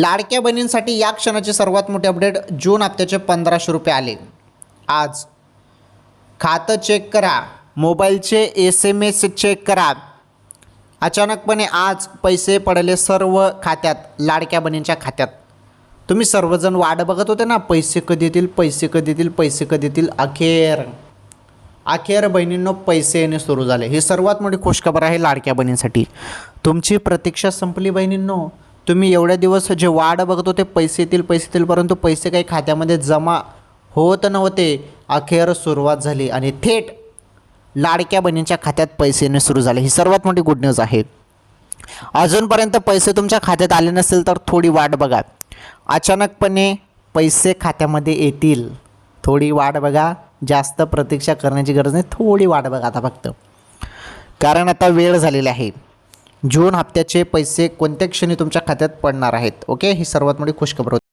लाडक्या बहिणींसाठी या क्षणाचे सर्वात मोठे अपडेट जून हप्त्याचे पंधराशे रुपये आले. आज खातं चेक करा मोबाईलचे एस एम एस चेक करा. अचानकपणे आज पैसे पडले सर्व खात्यात लाडक्या बहिणींच्या खात्यात. तुम्ही सर्वजण वाट बघत होते ना पैसे कधी येतील पैसे कधी येतील पैसे कधी येतील? अखेर अखेर बहिणींनो पैसे येणे सुरू झाले. ही सर्वात मोठी खुशखबर आहे लाडक्या बहिणींसाठी. तुमची प्रतीक्षा संपली बहिणींनो. तुम्ही एवढ्या दिवस जे वाढ बघत होते पैसे येतील पैसे येतील परंतु पैसे काही खात्यामध्ये जमा होत नव्हते. अखेर सुरुवात झाली आणि थेट लाडक्या बहिणींच्या खात्यात पैसे येणे सुरू झाले. ही सर्वात मोठी गुड न्यूज आहे. अजूनपर्यंत पैसे तुमच्या खात्यात आले नसेल तर थोडी वाट बघा. अचानकपणे पैसे खात्यामध्ये येतील. थोडी वाट बघा. जास्त प्रतीक्षा करण्याची गरज नाही. थोडी वाट बघा आता फक्त. कारण आता वेळ झालेली आहे. जून हप्त्याचे पैसे कोणत्या क्षणी तुमच्या खात्यात पडणार आहेत? ओके? ही सर्वात मोठी खुशखबर होती.